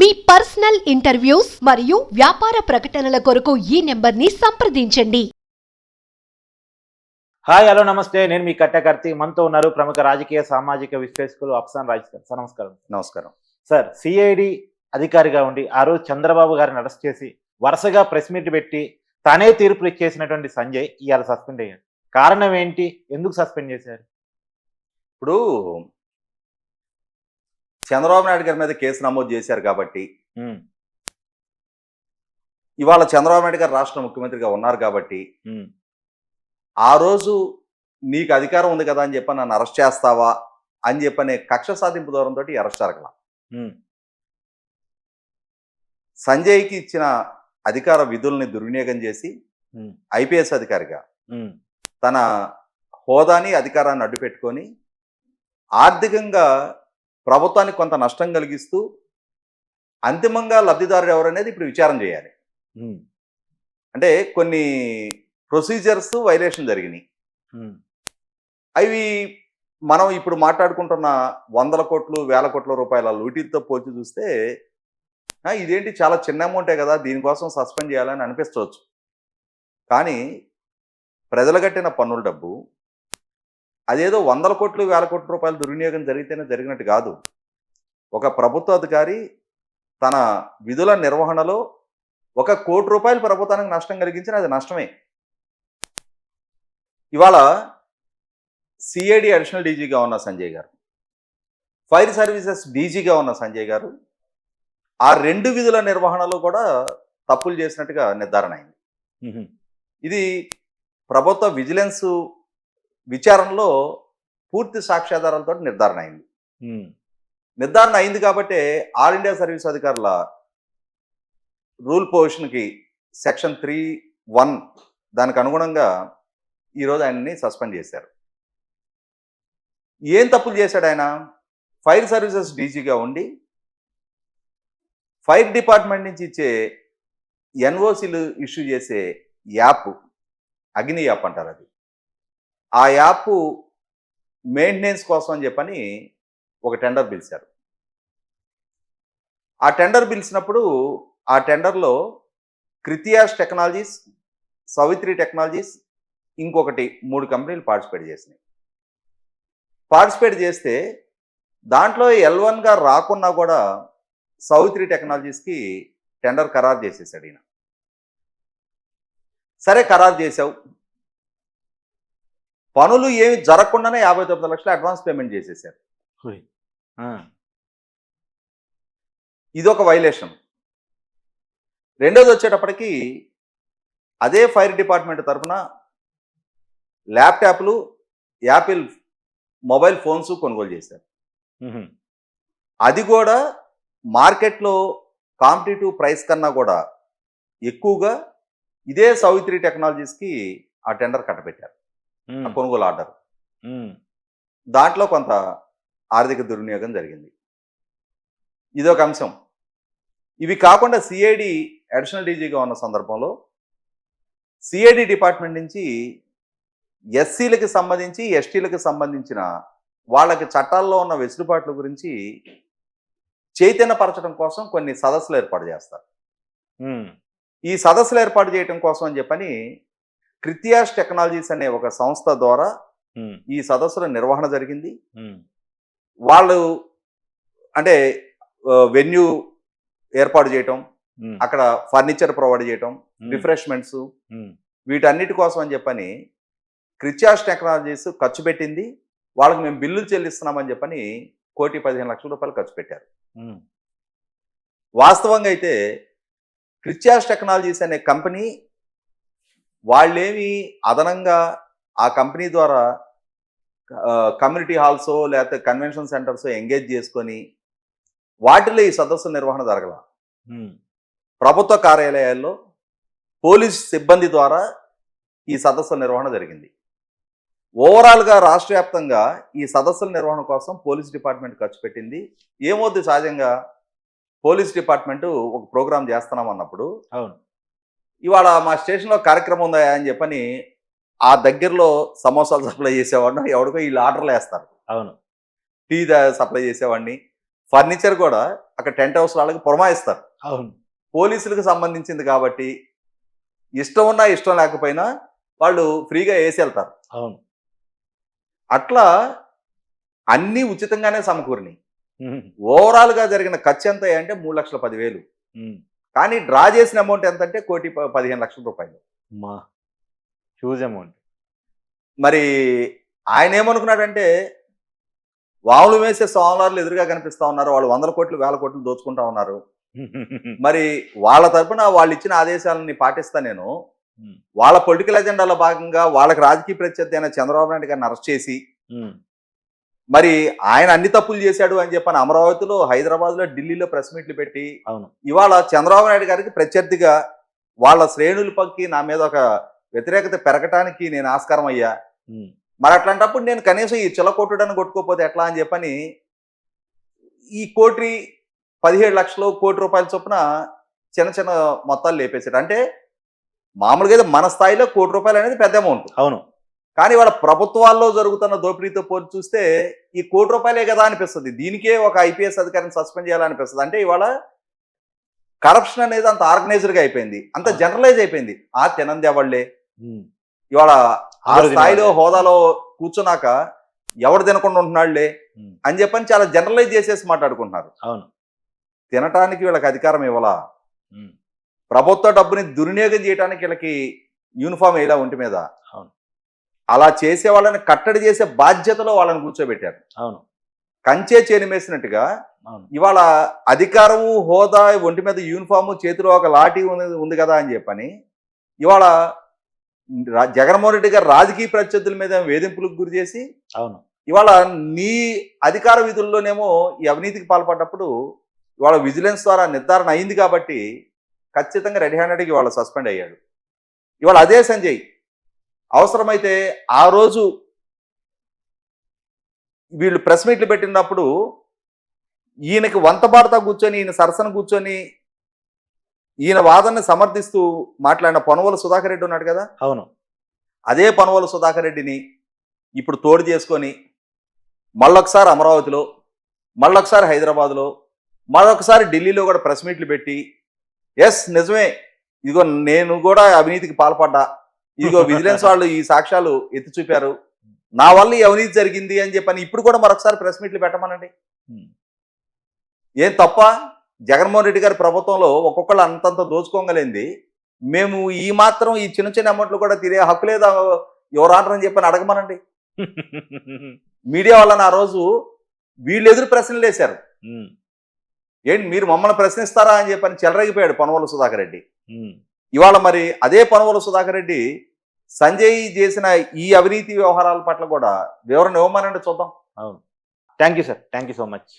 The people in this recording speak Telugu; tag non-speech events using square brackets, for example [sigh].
మీ పర్సనల్ ఇంటర్వ్యూస్ మరియు వ్యాపార ప్రకటనల కొరకు ఈ నెంబర్ని సంప్రదించండి. హాయ్ హలో నమస్తే. నేను మీ కట్టకర్తి మనతో ఉన్నారు ప్రముఖ రాజకీయ సామాజిక విశ్లేషకులు అఫ్సాన్ రాజ్ సార్ సార్ నమస్కారం. నమస్కారం. సార్ సిఐడి అధికారిగా ఉండి ఆ రోజు చంద్రబాబు గారిని అరెస్ట్ చేసి వరుసగా ప్రెస్ మీట్ పెట్టి తనే తీర్పులు ఇచ్చేసినటువంటి సంజయ్ ఇవాళ సస్పెండ్ అయ్యారు కారణం ఏంటి? ఎందుకు సస్పెండ్ చేశారు? ఇప్పుడు చంద్రబాబు నాయుడు గారి మీద కేసు నమోదు చేశారు కాబట్టి ఇవాళ చంద్రబాబు నాయుడు గారు రాష్ట్ర ముఖ్యమంత్రిగా ఉన్నారు కాబట్టి ఆ రోజు నీకు అధికారం ఉంది కదా అని చెప్పి నన్ను అరెస్ట్ చేస్తావా అని చెప్పనే కక్ష సాధింపు దూరంతో అరెస్ట్ జరగల. సంజయ్కి ఇచ్చిన అధికార విధుల్ని దుర్వినియోగం చేసి ఐపీఎస్ అధికారిగా తన హోదాని అధికారాన్ని అడ్డుపెట్టుకొని ఆర్థికంగా ప్రభుత్వానికి కొంత నష్టం కలిగిస్తూ అంతిమంగా లబ్ధిదారుడు ఎవరనేది ఇప్పుడు విచారం చేయాలి. అంటే కొన్ని ప్రొసీజర్స్ వైలేషన్ జరిగినాయి. అవి మనం ఇప్పుడు మాట్లాడుకుంటున్న వందల కోట్లు వేల కోట్ల రూపాయల లూటీలతో పోల్చి చూస్తే ఇదేంటి చాలా చిన్న అమౌంటే కదా దీనికోసం సస్పెండ్ చేయాలని అనిపించవచ్చు కానీ ప్రజలు కట్టిన పన్నుల డబ్బు అదేదో వందల కోట్లు వేల కోట్ల రూపాయల దుర్వినియోగం జరిగితేనే జరిగినట్టు కాదు. ఒక ప్రభుత్వ అధికారి తన విధుల నిర్వహణలో ఒక కోటి రూపాయలు ప్రభుత్వానికి నష్టం కలిగించిన అది నష్టమే. ఇవాళ సిఐడి అడిషనల్ డీజీగా ఉన్న సంజయ్ గారు ఫైర్ సర్వీసెస్ డీజీగా ఉన్న సంజయ్ గారు ఆ రెండు విధుల నిర్వహణలో కూడా తప్పులు చేసినట్టుగా నిర్ధారణ అయింది. ఇది ప్రభుత్వ విజిలెన్స్ విచారణలో పూర్తి సాక్ష్యాధారాలతో నిర్ధారణ అయింది. నిర్ధారణ అయింది కాబట్టి ఆల్ ఇండియా సర్వీస్ అధికారుల రూల్ పొజిషన్కి సెక్షన్ త్రీ వన్ దానికి అనుగుణంగా ఈరోజు ఆయన్ని సస్పెండ్ చేశారు. ఏం తప్పులు చేశాడు ఆయన? ఫైర్ సర్వీసెస్ డీజీగా ఉండి ఫైర్ డిపార్ట్మెంట్ నుంచి ఇచ్చే ఎన్ఓసీలు ఇష్యూ చేసే యాప్ అగ్ని యాప్ అంటారు అది. ఆ యాప్ మెయింటెనెన్స్ కోసం అని చెప్పని ఒక టెండర్ పిలిచారు. ఆ టెండర్ పిలిచినప్పుడు ఆ టెండర్లో క్రితియాస్ టెక్నాలజీస్ సవిత్రి టెక్నాలజీస్ ఇంకొకటి మూడు కంపెనీలు పార్టిసిపేట్ చేసినాయి. పార్టిసిపేట్ చేస్తే దాంట్లో ఎల్ వన్గా రాకున్నా కూడా సౌత్రి టెక్నాలజీస్కి టెండర్ ఖరారు చేసేసాడు ఈయన. సరే ఖరారు చేసావు. పనులు ఏమి జరగకుండానే యాభై తొమ్మిది లక్షలు అడ్వాన్స్ పేమెంట్ చేసేసారు. ఇది ఒక వైలేషన్. రెండోది వచ్చేటప్పటికి అదే ఫైర్ డిపార్ట్మెంట్ తరఫున ల్యాప్టాప్లు యాపిల్ మొబైల్ ఫోన్స్ కొనుగోలు చేశారు. అది కూడా మార్కెట్లో కాంపిటేటివ్ ప్రైస్ కన్నా కూడా ఎక్కువగా ఇదే సౌత్రి టెక్నాలజీస్కి ఆ టెండర్ కట్టబెట్టారు. కొనుగోలు ఆర్డర్. దాంట్లో కొంత ఆర్థిక దుర్వినియోగం జరిగింది. ఇదొక అంశం. ఇవి కాకుండా సిఐడి అడిషనల్ డీజీగా ఉన్న సందర్భంలో సిఐడి డిపార్ట్మెంట్ నుంచి ఎస్సీలకి సంబంధించి ఎస్టీలకు సంబంధించిన వాళ్ళకి చట్టాల్లో ఉన్న వెసులుబాట్ల గురించి చైతన్యపరచడం కోసం కొన్ని సదస్సులు ఏర్పాటు చేస్తారు. ఈ సదస్సులు ఏర్పాటు చేయడం కోసం అని చెప్పని క్రితియాస్ టెక్నాలజీస్ అనే ఒక సంస్థ ద్వారా ఈ సదస్సుల నిర్వహణ జరిగింది. వాళ్ళు అంటే వెన్యూ ఏర్పాటు చేయటం అక్కడ ఫర్నిచర్ ప్రొవైడ్ చేయటం రిఫ్రెష్మెంట్స్ వీటన్నిటి కోసం అని చెప్పని క్రిచాస్ టెక్నాలజీస్ ఖర్చు పెట్టింది. వాళ్ళకి మేము బిల్లులు చెల్లిస్తున్నామని చెప్పని కోటి పదిహేను లక్షల రూపాయలు ఖర్చు పెట్టారు. వాస్తవంగా అయితే క్రిచాస్ టెక్నాలజీస్ అనే కంపెనీ వాళ్ళేమి అదనంగా ఆ కంపెనీ ద్వారా కమ్యూనిటీ హాల్సో లేకపోతే కన్వెన్షన్ సెంటర్స్ ఎంగేజ్ చేసుకొని వాటిలో ఈ సదస్సు నిర్వహణ జరగల. ప్రభుత్వ కార్యాలయాల్లో పోలీస్ సిబ్బంది ద్వారా ఈ సదస్సుల నిర్వహణ జరిగింది. ఓవరాల్గా రాష్ట్ర వ్యాప్తంగా ఈ సదస్సుల నిర్వహణ కోసం పోలీస్ డిపార్ట్మెంట్ ఖర్చు పెట్టింది. ఏమవుద్ది సహజంగా? పోలీస్ డిపార్ట్మెంట్ ఒక ప్రోగ్రామ్ చేస్తున్నాం అన్నప్పుడు అవును. ఇవాళ మా స్టేషన్లో కార్యక్రమం ఉందా అని చెప్పని ఆ దగ్గరలో సమోసాలు సప్లై చేసేవాడిని. ఎవడికో వీళ్ళు ఆర్డర్లు వేస్తారు. అవును. టీ సప్లై చేసేవాడిని. ఫర్నిచర్ కూడా అక్కడ టెంట్ హౌస్ వాళ్ళకి పురమాయిస్తారు. అవును. పోలీసులకు సంబంధించింది కాబట్టి ఇష్టం ఉన్నా ఇష్టం లేకపోయినా వాళ్ళు ఫ్రీగా వేసి వెళ్తారు. అవును. అట్లా అన్నీ ఉచితంగానే సమకూరినాయి. ఉమ్, ఓవరాల్గా జరిగిన ఖర్చు ఎంత అంటే మూడు లక్షల పదివేలు. కానీ డ్రా చేసిన అమౌంట్ ఎంత అంటే కోటి పదిహేను లక్షల రూపాయలు. మా హ్యూజ్ అమౌంట్ మరి ఆయన ఏమనుకున్నాడంటే వాములు వేసే స్వామివార్లు ఎదురుగా కనిపిస్తా ఉన్నారు వాళ్ళు వందల కోట్లు వేల కోట్లు దోచుకుంటా ఉన్నారు. [laughs] మరి వాళ్ళ తరపున వాళ్ళు ఇచ్చిన ఆదేశాలని పాటిస్తా నేను. వాళ్ళ పొలిటికల్ ఎజెండాలో భాగంగా వాళ్ళకి రాజకీయ ప్రత్యర్థి అయిన చంద్రబాబు నాయుడు గారిని అరెస్ట్ చేసి మరి ఆయన అన్ని తప్పులు చేశాడు అని చెప్పని అమరావతిలో హైదరాబాద్లో ఢిల్లీలో ప్రెస్ మీట్లు పెట్టి అవును. ఇవాళ చంద్రబాబు నాయుడు గారికి ప్రత్యర్థిగా వాళ్ళ శ్రేణుల పక్కి నా మీద ఒక వ్యతిరేకత పెరగటానికి నేను ఆస్కారం అయ్యా. మరి అట్లాంటప్పుడు నేను కనీసం ఈ చిలకొట్టుడని కొట్టుకోపోతే ఎట్లా అని చెప్పని ఈ కోటి పదిహేడు లక్షలు కోటి రూపాయల చొప్పున చిన్న చిన్న మొత్తాలు లేపేశాడు. అంటే మామూలుగా అయితే మన స్థాయిలో కోటి రూపాయలు అనేది పెద్ద అమౌంట్ అవును. కానీ వాళ్ళ ప్రభుత్వాల్లో జరుగుతున్న దోపిడీతో పోల్చి చూస్తే ఈ కోటి రూపాయలే కదా అనిపిస్తుంది. దీనికే ఒక ఐపీఎస్ అధికారిని సస్పెండ్ చేయాలనిపిస్తుంది. అంటే ఇవాళ కరప్షన్ అనేది అంత ఆర్గనైజ్డ్గా అయిపోయింది. అంత జనరలైజ్ అయిపోయింది. ఆ తినంది ఇవాళ ఆ స్థాయిలో. హోదాలో కూర్చున్నాక ఎవడు తినకుండా ఉంటున్నాడులే ఉమ్, అని చెప్పని చాలా జనరలైజ్ చేసేసి మాట్లాడుకుంటున్నారు. అవును. తినటానికి వీళ్ళకి అధికారం ఇవ్వాలా? ప్రభుత్వ డబ్బుని దుర్వినియోగం చేయడానికి వీళ్ళకి యూనిఫామ్ వేయలా ఒంటి మీద? అవును. అలా చేసే వాళ్ళని కట్టడి చేసే బాధ్యతలో వాళ్ళని కూర్చోబెట్టారు. అవును. కంచే చేనిమేసినట్టుగా ఇవాళ అధికారము హోదా ఒంటి మీద యూనిఫామ్ చేతిలో ఒక లాఠీ ఉంది ఉంది కదా అని చెప్పని ఇవాళ జగన్మోహన్ రెడ్డి గారు రాజకీయ ప్రత్యర్థుల మీద వేధింపులకు గురి చేసి అవును. ఇవాళ నీ అధికార విధుల్లోనేమో ఈ అవినీతికి పాల్పడ్డప్పుడు ఇవాళ విజిలెన్స్ ద్వారా నిర్ధారణ అయింది కాబట్టి ఖచ్చితంగా రెడీ హ్యాండెడ్కి ఇవాళ సస్పెండ్ అయ్యాడు. ఇవాళ అదే సంజయ్ అవసరమైతే ఆ రోజు వీళ్ళు ప్రెస్ మీట్లు పెట్టినప్పుడు ఈయనకి వంత పాడుతా కూర్చొని ఈయన సరసన కూర్చొని ఈయన వాదనని సమర్థిస్తూ మాట్లాడిన పొనవల సుధాకర్ రెడ్డి ఉన్నాడు కదా? అవును. అదే పనువల సుధాకర్ రెడ్డిని ఇప్పుడు తోడు చేసుకొని మళ్ళొకసారి అమరావతిలో మళ్ళొకసారి హైదరాబాద్లో మరొకసారి ఢిల్లీలో కూడా ప్రెస్ మీట్లు పెట్టి ఎస్ నిజమే ఇదిగో నేను కూడా అవినీతికి పాల్పడ్డా ఇదిగో విజిలెన్స్ వాళ్ళు ఈ సాక్ష్యాలు ఎత్తి చూపారు. నా వల్ల ఈ అవినీతి జరిగింది అని చెప్పని ఇప్పుడు కూడా మరొకసారి ప్రెస్ మీట్లు పెట్టమనండి. ఏం తప్ప? జగన్మోహన్ రెడ్డి గారి ప్రభుత్వంలో ఒక్కొక్కళ్ళు అంతంత దోచుకోగలింది. మేము ఈ మాత్రం ఈ చిన్న చిన్న అమౌంట్లు కూడా తినే హక్కు లేదా ఎవరు అని చెప్పని అడగమనండి. [laughs] మీడియా వాళ్ళని ఆ రోజు వీళ్ళు ఎదురు ప్రశ్నలు వేశారు. ఏంటి మీరు మమ్మల్ని ప్రశ్నిస్తారా అని చెప్పని చెలరగిపోయాడు పనవల సుధాకర్ రెడ్డి. ఇవాళ మరి అదే పనవల సుధాకర్ రెడ్డి సంజయ్ చేసిన ఈ అవినీతి వ్యవహారాల పట్ల కూడా వివరణ ఇవ్వమనండి చూద్దాం. అవును. Thank you sir thank you so much